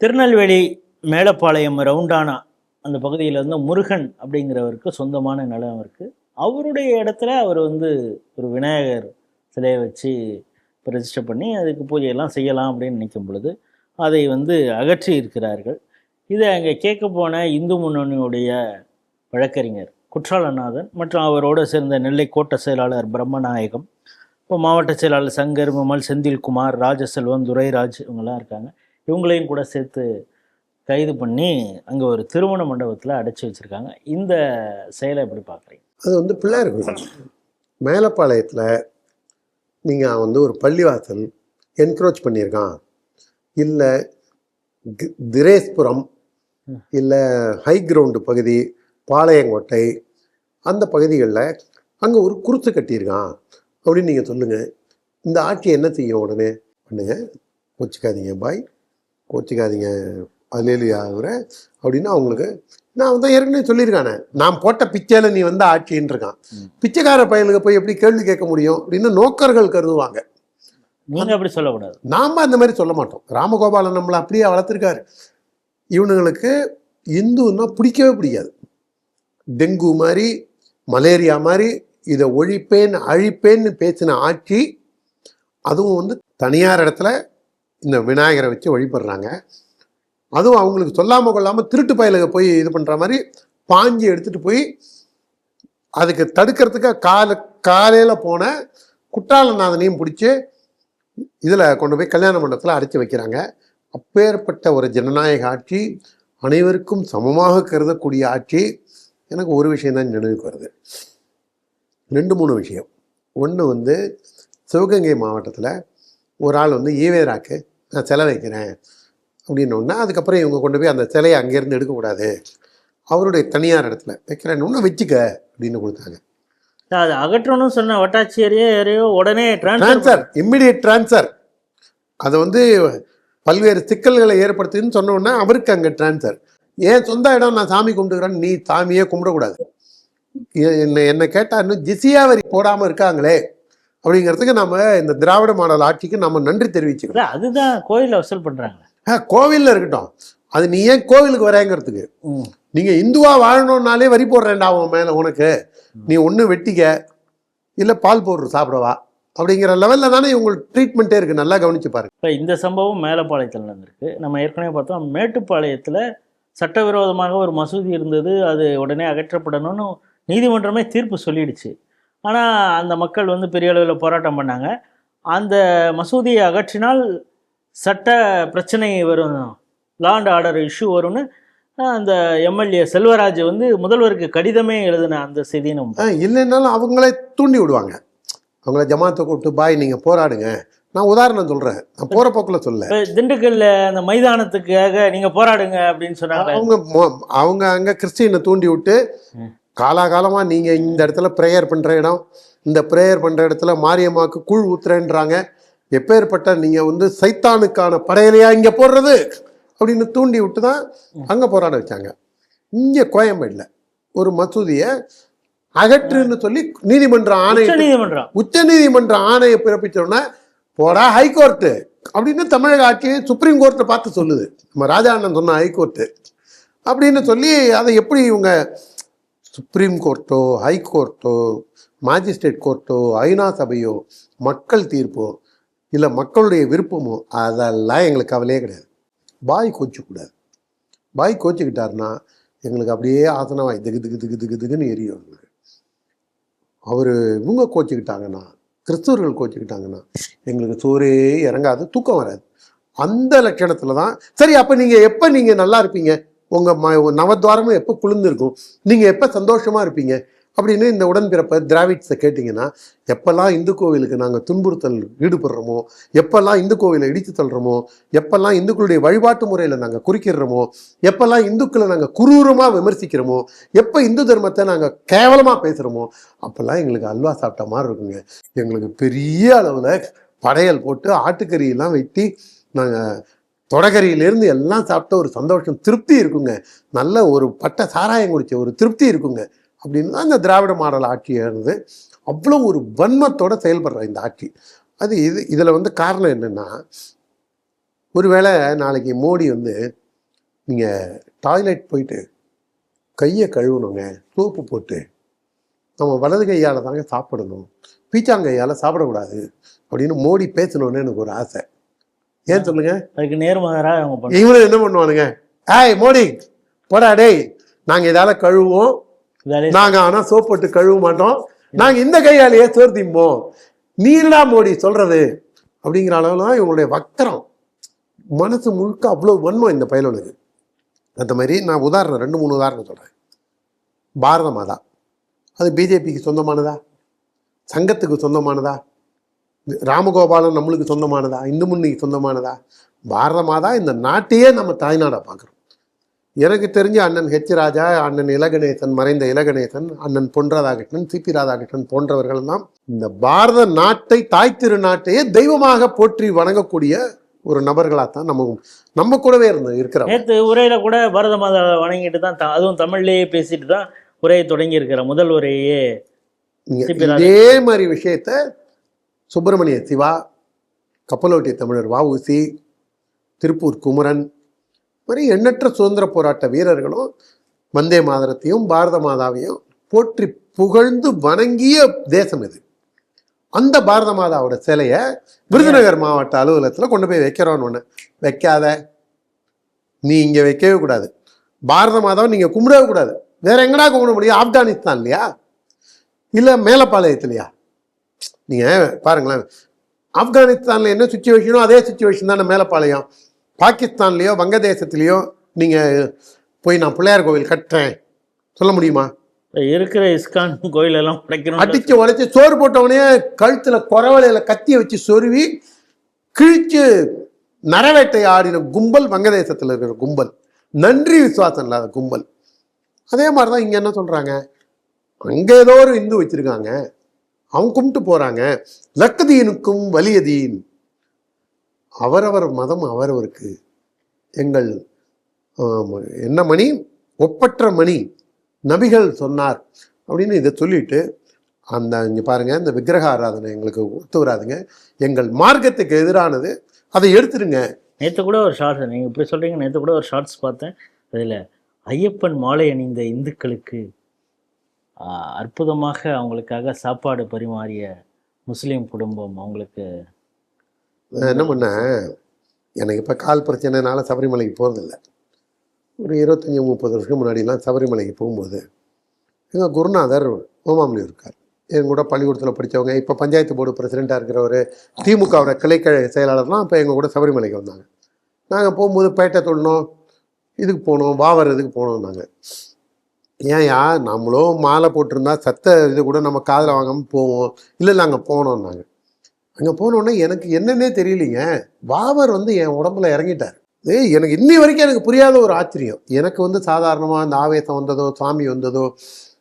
திருநெல்வேலி மேலப்பாளையம் ரவுண்டானா அந்த பகுதியில் வந்து முருகன் அப்படிங்கிறவருக்கு சொந்தமான நிலம் இருக்குது அவருடைய இடத்துல அவர் வந்து ஒரு விநாயகர் சிலையை வச்சு பிரதிஷ்டை பண்ணி அதுக்கு பூஜையெல்லாம் செய்யலாம் அப்படின்னு நினைக்கும் பொழுது அதை வந்து அகற்றி இருக்கிறார்கள். இதை அங்கே கேட்க போன இந்து முன்னணியுடைய வழக்கறிஞர் குற்றாலநாதன் மற்றும் அவரோடு சேர்ந்த நெல்லை கோட்ட செயலாளர் பிரம்மநாயகம் இப்போ மாவட்ட செயலாளர் சங்கர் விமல் செந்தில்குமார் ராஜசெல்வம் துரைராஜ் இவங்கெல்லாம் இருக்காங்க. இவங்களையும் கூட சேர்த்து கைது பண்ணி அங்கே ஒரு திருமண மண்டபத்தில் அடைச்சி வச்சுருக்காங்க. இந்த செயலை எப்படி பார்க்குறீங்க? அது வந்து பிள்ளையார் கோயில் மேலப்பாளையத்தில் நீங்கள் வந்து ஒரு பள்ளிவாசல் என்க்ரோச் பண்ணியிருக்கான். இல்லை திரேஸ்புரம். இல்லை ஹை கிரவுண்டு பகுதி பாளையங்கோட்டை அந்த பகுதிகளில் அங்கே ஒரு குருத்து கட்டியிருக்கான். அப்படின்னு நீங்கள் சொல்லுங்கள் இந்த ஆட்சி என்ன செய்யும் உடனே? பண்ணுங்க கோச்சிக்காதீங்க பாய் கோச்சிக்காதீங்க அலேலு ஆகுற அப்படின்னு அவங்களுக்கு நான் தான் ஏற்கனவே சொல்லியிருக்கானே நான் போட்ட பிச்சையில் நீ வந்து ஆட்சின்னு இருக்கான். பிச்சைக்கார பயலுக்கு போய் எப்படி கேள்வி கேட்க முடியும்? அப்படின்னு நோக்கர்கள் கருதுவாங்க. நீங்கள் அப்படி சொல்லக்கூடாது. நாம் அந்த மாதிரி சொல்ல மாட்டோம். ராமகோபாலன் நம்மளை அப்படியே வளர்த்துருக்காரு. இவனுங்களுக்கு இந்துன்னா பிடிக்கவே பிடிக்காது. டெங்கு மாதிரி மலேரியா மாதிரி இதை ஒழிப்பேன் அழிப்பேன்னு பேசின ஆட்சி அதுவும் வந்து தனியார் இடத்துல இந்த விநாயகரை வச்சு வழிபடுறாங்க. அதுவும் அவங்களுக்கு சொல்லாமல் கொள்ளாமல் திருட்டு பயலுக போய் இது பண்ணுற மாதிரி பாஞ்சி எடுத்துகிட்டு போய் அதுக்கு தடுக்கிறதுக்காக கால காலையில் போன குற்றாலநாதனையும் பிடிச்சி இதில் கொண்டு போய் கல்யாண மண்டபத்தில் அடைச்சி வைக்கிறாங்க. அப்பேற்பட்ட ஒரு ஜனநாயக ஆட்சி அனைவருக்கும் சமமாக கருதக்கூடிய ஆட்சி எனக்கு ஒரு விஷயம் தான் நினைவுக்கு வருது. ரெண்டு மூணு விஷயம். ஒன்று வந்து சிவகங்கை மாவட்டத்தில் ஒரு ஆள் வந்து ஈவேராக்கு நான் சிலை வைக்கிறேன். அப்படின்னோடனே அதுக்கப்புறம் இவங்க கொண்டு போய் அந்த சிலையை அங்கேருந்து எடுக்கக்கூடாது. அவருடைய தனியார் இடத்துல வைக்கிறேன்னு வச்சுக்க அப்படின்னு கொடுத்தாங்க. அது அகற்றணும்னு சொன்ன வட்டாட்சியரையோ யாரையோ உடனே டிரான்ஸ்ஃபர் இம்மிடியட் ட்ரான்ஸ்ஃபர் அதை வந்து பல்வேறு சிக்கல்களை ஏற்படுத்துதுன்னு சொன்ன உடனே அவருக்கு அங்கே ட்ரான்ஸ்ஃபர் ஏன் சொந்த இடம் நான் சாமி கும்பிட்டுக்கிறேன்னு நீ சாமியே கும்பிடக்கூடாது. என்ன என்ன கேட்டால் இன்னும் ஜிசியா வரி போடாமல் இருக்காங்களே. அப்படிங்கிறதுக்கு நம்ம இந்த திராவிட மாடல் ஆட்சிக்கு நம்ம நன்றி தெரிவிச்சுக்கிறோம் அதுதான் கோயிலில் வசூல் பண்ணுறாங்க கோவில்ல இருக்கட்டும். அது நீ ஏன் கோவிலுக்கு வரேங்கிறதுக்கு? ம். நீங்க இந்துவா வாழணும்னாலே வரி போடுறேன்டா உன் மேல உனக்கு. நீ ஒன்று வெட்டிக்க இல்லை பால் பவுடர் சாப்பிடவா? அப்படிங்கிற லெவலில் தானே இவங்களுக்கு ட்ரீட்மெண்ட்டே இருக்கு. நல்லா கவனிச்சு பாருங்க. இப்போ இந்த சம்பவம் மேலப்பாளையத்தில் நடந்திருக்கு. நம்ம ஏற்கனவே பார்த்தோம் மேட்டுப்பாளையத்தில் சட்டவிரோதமாக ஒரு மசூதி இருந்தது. அது உடனே அகற்றப்படணும்னு நீதிமன்றமே தீர்ப்பு சொல்லிடுச்சு. ஆனால் அந்த மக்கள் வந்து பெரிய அளவில் போராட்டம் பண்ணாங்க. அந்த மசூதியை அகற்றினால் சட்ட பிரச்சனை வரும். லா அண்ட் ஆர்டர் இஷ்யூ வரும்னு அந்த எம்எல்ஏ செல்வராஜ் வந்து முதல்வருக்கு கடிதமே எழுதின அந்த நம்ம ஆ, இல்லைன்னாலும் அவங்களே தூண்டி விடுவாங்க. அவங்கள ஜமாத்தை கூப்பிட்டு பாய் நீங்கள் போராடுங்க. நான் உதாரணம் சொல்கிறேன் நான் போகிற போக்கில் சொல்ல. திண்டுக்கல்ல அந்த மைதானத்துக்காக நீங்க போராடுங்க அப்படின்னு சொன்னாங்க அவங்க அவங்க அங்கே கிறிஸ்டியனை தூண்டி விட்டு. காலாகாலமாக நீங்கள் இந்த இடத்துல ப்ரேயர் பண்ணுற இடம் இந்த ப்ரேயர் பண்ணுற இடத்துல மாரியம்மாவுக்கு கூழ் ஊத்துறேன்றாங்க. எப்பேற்பட்ட நீங்கள் வந்து சைத்தானுக்கான படையலையா இங்கே போடுறது அப்படின்னு தூண்டி விட்டு தான் அங்கே போராட வச்சாங்க. இங்கே கோயம்பேடில் ஒரு மசூதியை அகற்றுன்னு சொல்லி நீதிமன்ற ஆணை உச்ச நீதிமன்றம். உச்ச நீதிமன்ற ஆணையை பிறப்பிச்சோடனே போடா ஹைகோர்ட்டு அப்படின்னு தமிழக ஆட்சி சுப்ரீம் கோர்ட்டை பார்த்து சொல்லுது. நம்ம ராஜாண்ணன் சொன்ன ஹைகோர்ட்டு அப்படின்னு சொல்லி அதை எப்படி இவங்க சுப்ரீம் கோர்ட்டோ ஹைகோர்ட்டோ மாஜிஸ்ட்ரேட் கோர்ட்டோ ஐநா சபையோ மக்கள் தீர்ப்போ இல்லை மக்களுடைய விருப்பமோ அதெல்லாம் எங்களுக்கு கவலையே கிடையாது. பாய் கோச்சிக்கூடாது பாய் கோச்சிக்கிட்டாருன்னா எங்களுக்கு அப்படியே ஆசனவாய் திகு திகு திகு திகு திகுன்னு எரியும் எங்களுக்கு அவர் இவங்க கோச்சிக்கிட்டாங்கன்னா கிறிஸ்தவர்கள் கோச்சிக்கிட்டாங்கன்னா எங்களுக்கு சோறே இறங்காது தூக்கம் வராது. அந்த லட்சணத்தில் தான் சரி அப்போ நீங்கள் எப்போ நீங்கள் நல்லா இருப்பீங்க? உங்கள் ம நவத்வாரமும் எப்போ குளிர்ந்துருக்கும்? நீங்கள் எப்போ சந்தோஷமாக இருப்பீங்க? அப்படின்னு இந்த உடன்பிறப்பை திராவிட்ஸை கேட்டிங்கன்னா எப்போல்லாம் இந்து கோவிலுக்கு நாங்கள் துன்புறுத்தல் ஈடுபடுறோமோ எப்போல்லாம் இந்து கோவிலை இடித்து தள்ளுறோமோ எப்போல்லாம் இந்துக்களுடைய வழிபாட்டு முறையில் நாங்கள் குறிக்கிறோமோ எப்போல்லாம் இந்துக்களை நாங்கள் குரூரமாக விமர்சிக்கிறோமோ எப்போ இந்து தர்மத்தை நாங்கள் கேவலமாக பேசுகிறோமோ அப்போல்லாம் எங்களுக்கு அல்வா சாப்பிட்ட மாதிரி இருக்குங்க. எங்களுக்கு பெரிய அளவில் படையல் போட்டு ஆட்டுக்கறியெல்லாம் வெட்டி நாங்கள் தொடகரியிலேருந்து எல்லாம் சாப்பிட்ட ஒரு சந்தோஷம் திருப்தி இருக்குங்க. நல்ல ஒரு பட்ட சாராயம் குடித்த ஒரு திருப்தி இருக்குங்க. அப்படின்னு தான் இந்த திராவிட மாடல் ஆட்சியானது அவ்வளோ ஒரு வன்மத்தோடு செயல்படுற இந்த ஆட்சி. அது இது இதில் வந்து காரணம் என்னென்னா ஒருவேளை நாளைக்கு மோடி வந்து நீங்கள் டாய்லெட் போயிட்டு கையை கழுவணுங்க சோப்பு போட்டு நம்ம வலது கையால் தாங்க சாப்பிடணும் பீச்சாங்கையால் சாப்பிடக்கூடாது அப்படின்னு மோடி பேசணுன்னு எனக்கு ஒரு ஆசை. ஏன் சொல்லுங்க? அதுக்கு நேர்மாறாக அவங்க இவனும் என்ன பண்ணுவானுங்க? ஏய் மோடி போடா டேய். நாங்கள் இதால கழுவுவோம். வேலையை நாங்கள் ஆனால் சோப் போட்டு கழுவ மாட்டோம். நாங்கள் இந்த கையாலேயே சோறு திம்போம் நீர்டா மோடி சொல்றது? அப்படிங்கிற அளவில் தான் இவங்களுடைய வக்கரம். மனசு முழுக்க அவ்வளோ வன்மம் இந்த பயலுக்கு அந்த மாதிரி நான் உதாரணம் ரெண்டு மூணு உதாரணம் சொல்கிறேன் பாரத மாதா. அது பிஜேபிக்கு சொந்தமானதா? சங்கத்துக்கு சொந்தமானதா? ராமகோபாலன் நம்மளுக்கு சொந்தமானதா? இந்து முன்னிக்கு சொந்தமானதா? பாரத மாதா இந்த நாட்டையே நம்ம தாய்நாடா பார்க்குறோம். எனக்கு தெரிஞ்ச அண்ணன் ஹெச் ராஜா அண்ணன் இலகணேசன் மறைந்த இலகணேசன் அண்ணன் பொன் ராதாகிருஷ்ணன் சிபி ராதாகிருஷ்ணன் போன்றவர்கள் எல்லாம் இந்த பாரத நாட்டை தாய் திருநாட்டையே தெய்வமாக போற்றி வணங்கக்கூடிய ஒரு நபர்களாக தான் நம்ம நம்ம கூடவே இருந்து இருக்கிறோம் நேற்று உரையில கூட பாரத மாதா வணங்கிட்டு தான் அதுவும் தமிழ்லேயே பேசிட்டு தான் உரையை தொடங்கி இருக்கிற முதல் உரையே இதே மாதிரி விஷயத்த சுப்பிரமணிய சிவா கப்பலோட்டிய தமிழர் வஉசி திருப்பூர் குமரன் மாதிரி எண்ணற்ற சுதந்திர போராட்ட வீரர்களும் வந்தே மாதரத்தையும் பாரத மாதாவையும் போற்றி புகழ்ந்து வணங்கிய தேசம் இது. அந்த பாரத மாதாவோட சிலையை விருதுநகர் மாவட்ட அலுவலகத்தில் கொண்டு போய் வைக்கிறோன்னு ஒன்று வைக்காத. நீ இங்கே வைக்கவே கூடாது. பாரத மாதாவை நீங்கள் கும்பிடவே கூடாது. வேற எங்கடா கும்பிட முடியும்? ஆப்கானிஸ்தான் இல்லையா? இல்லை மேலப்பாளையத்துலையா? நீங்கள் பாருங்களேன். ஆப்கானிஸ்தானில் என்ன சுச்சுவேஷனோ அதே சுச்சுவேஷன் தானே மேலப்பாளையம். பாகிஸ்தான்லேயோ வங்கதேசத்துலேயோ நீங்கள் போய் நான் பிள்ளையார் கோவில் கட்டுறேன். சொல்ல முடியுமா? இருக்கிற இஸ்கான் கோயில் எல்லாம் உடைக்கணும். அடிச்சு உடைச்சு சோறு போட்டவனே கழுத்துல குறவலையில கத்திய வச்சு சொருவி கிழிச்சு நரவேட்டை ஆடின கும்பல் வங்கதேசத்துல இருக்கிற கும்பல். நன்றி விசுவாசம் இல்லாத கும்பல். அதே மாதிரி தான் இங்க என்ன சொல்றாங்க? அங்க ஏதோ ஒரு இந்து வச்சிருக்காங்க. அவங்க கும்பிட்டு போறாங்க. லக்கதீனுக்கும் வலியதீன். அவரவர் மதம் அவரவருக்கு. எங்கள் என்ன மணி? ஒப்பற்ற மணி. நபிகள் சொன்னார். அப்படின்னு இதை சொல்லிட்டு அந்த இங்கே பாருங்கள் இந்த விக்கிரக ஆராதனை எங்களுக்கு ஒத்து வராதுங்க. எங்கள் மார்க்கத்துக்கு எதிரானது அதை எடுத்துருங்க நேற்று கூட ஒரு ஷார்ட்ஸ் நீங்கள் இப்படி சொல்கிறீங்க நேற்று கூட ஒரு ஷார்ட்ஸ் பார்த்தேன். அதில் ஐயப்பன் மாலை அணிந்த இந்துக்களுக்கு அற்புதமாக அவங்களுக்காக சாப்பாடு பரிமாறிய முஸ்லீம் குடும்பம் அவங்களுக்கு என்ன பண்ணேன்? எனக்கு இப்போ கால் பிரச்சனைனால சபரிமலைக்கு போகிறதில்ல ஒரு இருபத்தஞ்சி முப்பது வருஷத்துக்கு முன்னாடிலாம் சபரிமலைக்கு போகும்போது எங்கள் குருநாதர் ஓமாமலி இருக்கார். என் கூட பள்ளிக்கூடத்தில் படித்தவங்க இப்போ பஞ்சாயத்து போர்டு பிரசிடெண்ட்டாக இருக்கிறவர் திமுகவோட கிளைக்கழக செயலாளர்லாம் இப்போ எங்கள் கூட சபரிமலைக்கு வந்தாங்க. நாங்கள் போகும்போது பேட்டை தொடணும் இதுக்கு போனோம் வாவர் இதுக்கு போனோம் நாங்கள் ஏன்யா நம்மளும் மாலை போட்டிருந்தா சத்த இது கூட நம்ம காதில் வாங்காமல் போவோம். இல்லை இல்லை அங்கே போனோம் நாங்கள் அங்கே போனோன்னே எனக்கு என்னன்னே தெரியலிங்க. பாபர் வந்து என் உடம்புல இறங்கிட்டார். ஏய் எனக்கு இன்னி வரைக்கும் எனக்கு புரியாத ஒரு ஆச்சரியம். எனக்கு வந்து சாதாரணமாக அந்த ஆவேசம் வந்ததோ சாமி வந்ததோ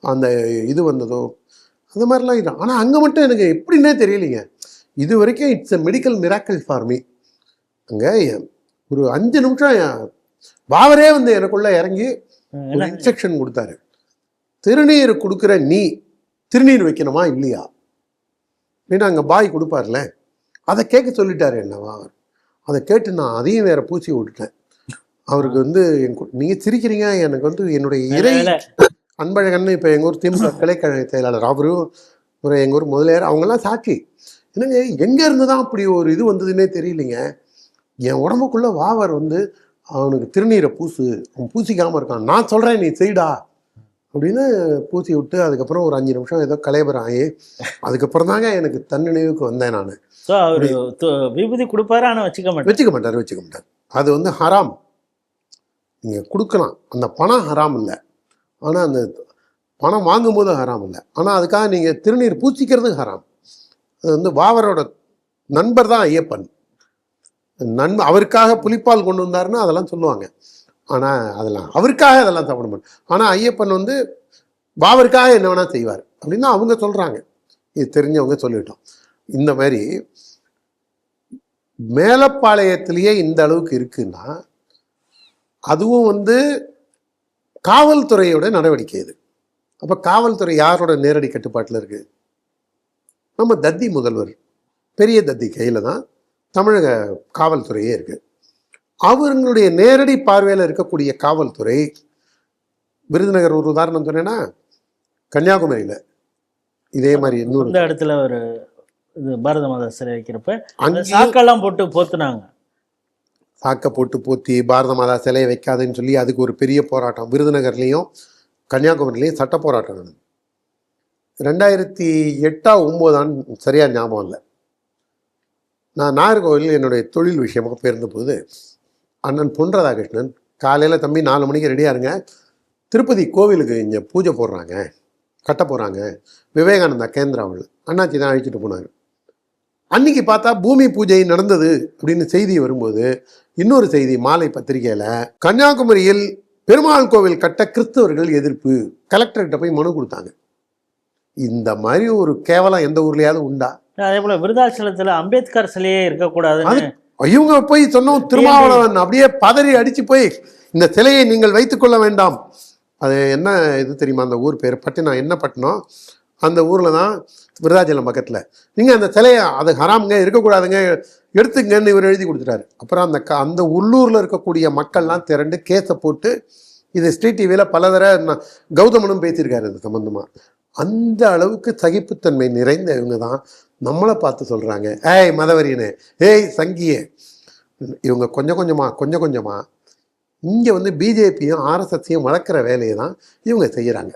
அந்த இது வந்ததோ அந்த மாதிரிலாம் இல்லை. ஆனால் அங்கே மட்டும் எனக்கு எப்படின்னே தெரியலிங்க. இது வரைக்கும் it's a medical miracle for me. அங்கே ஒரு அஞ்சு நிமிஷம் என் வந்து எனக்குள்ளே இறங்கி இன்ஸ்ட்ரக்ஷன் கொடுத்தாரு. திருநீர் கொடுக்குற நீ திருநீர் வைக்கணுமா இல்லையா? அப்படின்னு அங்கே பாய் கொடுப்பார்ல. அதை கேட்க சொல்லிட்டாரு என்னவா அவர். அதை கேட்டு நான் அதையும் வேற பூசி விட்டுட்டேன். அவருக்கு வந்து நீங்க சிரிக்கிறீங்க எனக்கு வந்து என்னுடைய இறை. அன்பழகன் இப்போ எங்கள் ஊர் திமுக கிளைக்கழக செயலாளர் அவரும் ஒரு எங்கள் ஊர் முதலியார் அவங்கெல்லாம் சாட்சி. என்னங்க எங்கே இருந்து தான் அப்படி ஒரு இது வந்ததுன்னே தெரியலைங்க. என் உடம்புக்குள்ள வாவர் வந்து அவனுக்கு திருநீரை பூசு அவன் பூசிக்காமல் இருக்கான். நான் சொல்கிறேன் நீ செய்டா. அப்படின்னு பூசி விட்டு அதுக்கப்புறம் ஒரு அஞ்சு நிமிஷம் ஏதோ கலையபரம் ஆகி அதுக்கப்புறம் தாங்க எனக்கு தன்னினைவுக்கு வந்தேன் நான். ஸோ அவர் விபூதி கொடுப்பாரு? ஆனால் வச்சுக்க மாட்டார்? வச்சுக்க மாட்டார் வச்சுக்க மாட்டார். அது வந்து ஹராம். நீங்கள் கொடுக்கலாம். அந்த பணம் ஹராம் இல்லை. ஆனால் அந்த பணம் வாங்கும்போது ஹராம் இல்லை. ஆனால் அதுக்காக நீங்கள் திருநீர் பூசிக்கிறது ஹராம். அது வந்து வாவரோட நண்பர் தான் ஐயப்பன். நண்ப அவருக்காக புலிப்பால் கொண்டு வந்தாருன்னா அதெல்லாம் சொல்லுவாங்க. ஆனால் அதெல்லாம் அவருக்காக அதெல்லாம் சாப்பிட மாட்டோம் ஆனால் ஐயப்பன் வந்து பாபருக்காக என்ன வேணால் செய்வார் அப்படின்னு அவங்க சொல்கிறாங்க இது தெரிஞ்சவங்க சொல்லிட்டோம். இந்த மாதிரி மேலப்பாளையத்திலேயே இந்த அளவுக்கு இருக்குன்னா அதுவும் வந்து காவல்துறையோட நடவடிக்கை இது. அப்போ காவல்துறை யாரோட நேரடி கட்டுப்பாட்டில் இருக்குது நம்ம தத்தி முதல்வர் பெரிய தத்தி கையில் தான் தமிழக காவல்துறையே இருக்கு. அவங்களுடைய நேரடி பார்வையில் இருக்கக்கூடிய காவல்துறை விருதுநகர் ஒரு உதாரணம் சொன்னேன்னா கன்னியாகுமரியில். இதே மாதிரி இன்னொரு இந்த இடத்துல ஒரு இது பாரத மாதா சிலை வைக்கிறப்ப அங்கேயும் சாக்கெல்லாம் போட்டு போத்துனாங்க. சாக்க போட்டு போத்தி பாரத மாதா சிலையை வைக்காதுன்னு சொல்லி அதுக்கு ஒரு பெரிய போராட்டம். விருதுநகர்லேயும் கன்னியாகுமரிலையும் சட்ட போராட்டம் நடந்தது. ரெண்டாயிரத்தி எட்டா ஒம்போதான்னு சரியாக ஞாபகம் இல்லை. நான் நாகர்கோவில் என்னுடைய தொழில் விஷயமாக போயிருந்தபோது அண்ணன் பொன் ராதாகிருஷ்ணன் காலையில் தம்பி நாலு மணிக்கு ரெடியாக இருங்க. திருப்பதி கோவிலுக்கு இங்கே பூஜை போடுறாங்க கட்ட போகிறாங்க விவேகானந்தா கேந்திராவில் அண்ணாச்சி தான் அழைச்சிட்டு போனார். அன்னைக்கு பார்த்தா பூமி பூஜை நடந்தது அப்படின்னு செய்தி வரும்போது இன்னொரு செய்தி மாலை பத்திரிகையில் கன்னியாகுமரியில் பெருமாள் கோவில் கட்ட கிறிஸ்தவர்கள் எதிர்ப்பு. கலெக்டர்கிட்ட போய் மனு கொடுத்தாங்க. இந்த மாதிரி ஒரு கேவலம் எந்த ஊர்லேயாவது உண்டா? அதே போல விருதாச்சலத்துல அம்பேத்கர் சிலையே இருக்கக்கூடாதுன்னு இவங்க போய் சொன்னோம் திருமாவளவன் அப்படியே பதறி அடிச்சு போய் இந்த சிலையை நீங்கள் வைத்துக்கொள்ள வேண்டாம். அது என்ன இது தெரியுமா? அந்த ஊர் பேர் பட்டினம். என்ன பட்டினம்? அந்த ஊரில் தான் விருதாச்சலம் பக்கத்தில். நீங்கள் அந்த சிலையை அது ஹராமுங்க இருக்கக்கூடாதுங்க எடுத்துங்கன்னு இவர் எழுதி கொடுத்துட்டாரு. அப்புறம் அந்த க அந்த உள்ளூரில் இருக்கக்கூடிய மக்கள்லாம் திரண்டு கேஸை போட்டு இது ஸ்ட்ரீட் டிவியில் பல தடவை கௌதமனும் பேசியிருக்காரு இது சம்மந்தமாக அந்த அளவுக்கு சகிப்புத்தன்மை நிறைந்த இவங்க தான் நம்மளை பார்த்து சொல்கிறாங்க ஏய் மதவரியனே ஏய் சங்கியே. இவங்க கொஞ்சம் கொஞ்சமாக கொஞ்சம் கொஞ்சமாக இங்கே வந்து பிஜேபியும் ஆர்எஸ்எஸையும் வளர்க்குற வேலையை தான் இவங்க செய்கிறாங்க